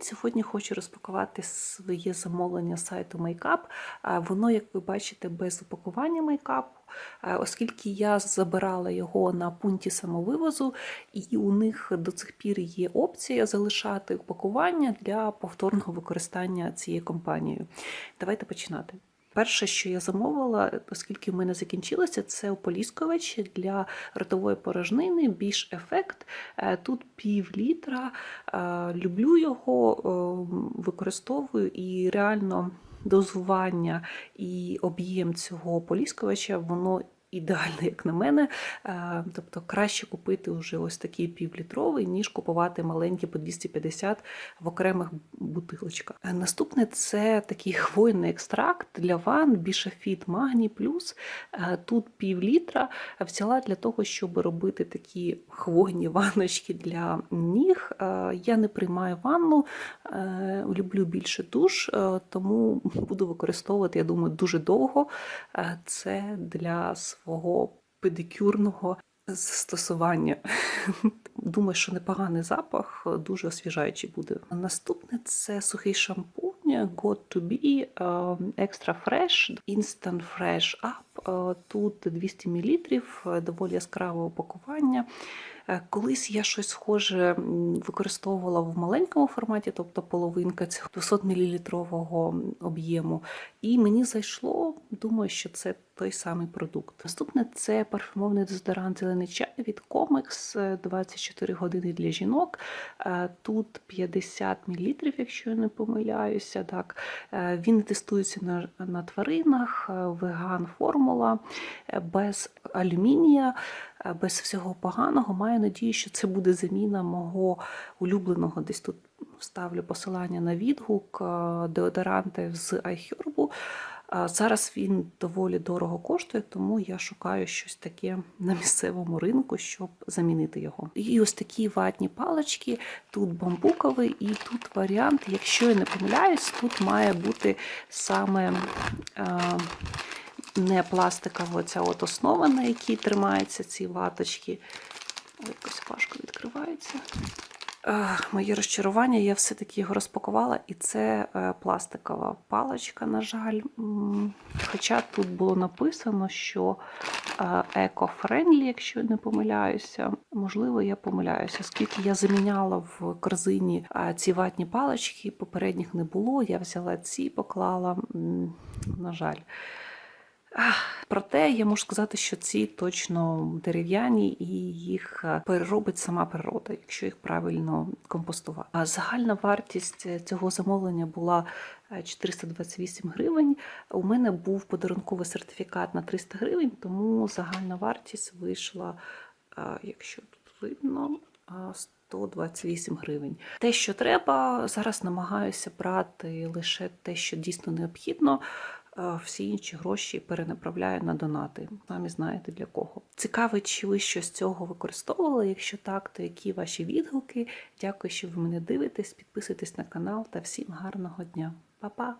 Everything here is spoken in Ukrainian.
Сьогодні хочу розпакувати своє замовлення сайту Makeup. Воно, як ви бачите, без упакування мейкапу, оскільки я забирала його на пункті самовивозу, і у них до цих пір є опція залишати упакування для повторного використання цією компанією. Давайте починати. Перше, що я замовила, оскільки в мене закінчилося, це ополіскувач для ротової порожнини, більш ефект. Тут пів літра. Е, Люблю його, е, використовую і реально дозування і об'єм цього ополіскувача, воно ідеальне, як на мене. Е, Тобто краще купити вже ось такий півлітровий, ніж купувати маленькі по 250 в окремих бутилочках. Е, Наступне це такий хвойний екстракт для ван Бішафіт Магній Плюс. Е, Тут пів літра взяла для того, щоб робити такі хвойні ванночки для ніг. Я не приймаю ванну, люблю більше душ, тому буду використовувати, я думаю, дуже довго. Це для свого педикюрного застосування. Думаю, що непоганий запах, дуже освіжаючий буде. Наступне це сухий шампунь God to be е, Extra Fresh Instant Fresh Up. Е, Тут 200 мл, доволі яскраве упакування. Е, Колись я щось схоже використовувала в маленькому форматі, тобто половинка цього 200 мл об'єму. І мені зайшло, думаю, що це той самий продукт. Наступне це парфюмовний дезодорант зелений чай від Comex е, 24 години для жінок. Е, Тут 50 мл, якщо я не помиляюся. Так. Е, Він тестується на, на тваринах, е, веган формула, е, без алюмінія, е, без всього поганого. Маю надію, що це буде заміна мого улюбленого. Десь тут вставлю посилання на відгук е, деодоранти з iHerb. Зараз він доволі дорого коштує, тому я шукаю щось таке на місцевому ринку, щоб замінити його. І ось такі ватні палички, тут бамбуковий, і тут варіант, якщо я не помиляюсь, тут має бути саме не пластикова ця от основа, на якій тримаються ці ваточки. Ой, якось важко відкривається. Е, Моє розчарування, я все-таки його розпакувала, і це е, пластикова паличка, на жаль. Хоча тут було написано, що е, еко-френдлі, якщо не помиляюся. Можливо, я помиляюся, оскільки я заміняла в корзині ці ватні палички, попередніх не було. Я взяла ці, поклала. На жаль. Проте я можу сказати, що ці точно дерев'яні і їх е, переробить сама природа, якщо їх правильно компостувати. А загальна вартість е, цього замовлення була е, 428 гривень. У мене був подарунковий сертифікат на 300 гривень, тому загальна вартість вийшла, е, якщо тут видно, е, 128 гривень. Те, що треба, зараз намагаюся брати лише те, що дійсно необхідно. Всі інші гроші перенаправляю на донати. Самі знаєте для кого. Цікаво, чи ви щось з цього використовували? Якщо так, то які ваші відгуки? Дякую, що ви мене дивитесь. Підписуйтесь на канал та всім гарного дня. Па-па!